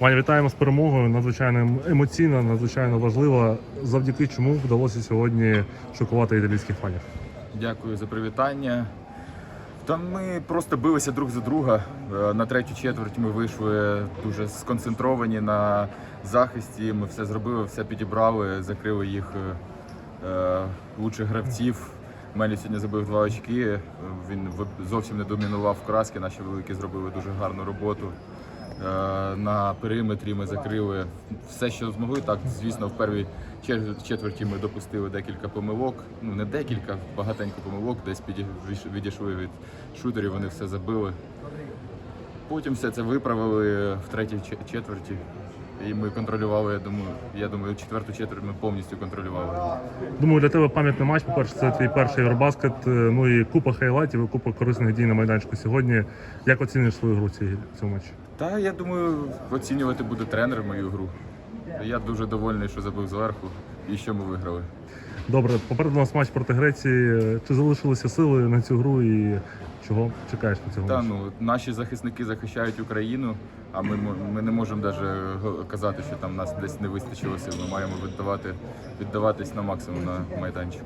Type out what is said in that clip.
Ваня, вітаємо з перемогою. Надзвичайно ем- емоційна, надзвичайно важлива. Завдяки чому вдалося сьогодні шокувати італійських фанів. Дякую за привітання. Та ми просто билися друг за друга. Е, На третю четверть ми вийшли дуже сконцентровані на захисті. Ми все зробили, все підібрали, закрили їх е, е, лучших гравців. Мелі сьогодні забив два очки. Він зовсім не домінував краски. Наші великі зробили дуже гарну роботу. Е, На периметрі ми закрили все, що змогли. Так, звісно, в першій четверті ми допустили декілька помилок. Ну не декілька, багатенько помилок, десь відійшли від шутерів, вони все забили. Потім все це виправили в третій че- четверті. І ми контролювали, я думаю, я думаю, четверту четверть ми повністю контролювали. Думаю, для тебе пам'ятний матч. По-перше, це твій перший Євробаскет, е, ну і купа хайлайтів, і купа корисних дій на майданчику сьогодні. Як оцінюєш свою гру в цьому матчі? Та я думаю, оцінювати буде тренер мою гру. Я дуже довольний, що забив зверху і що ми виграли. Добре, попереду у нас матч проти Греції. Чи залишилися сили на цю гру і чого чекаєш на цього Та матчу? ну наші захисники захищають Україну, а ми, ми не можемо навіть казати, що там нас десь не вистачило сил. Ми маємо віддавати віддаватись на максимум на майданчику.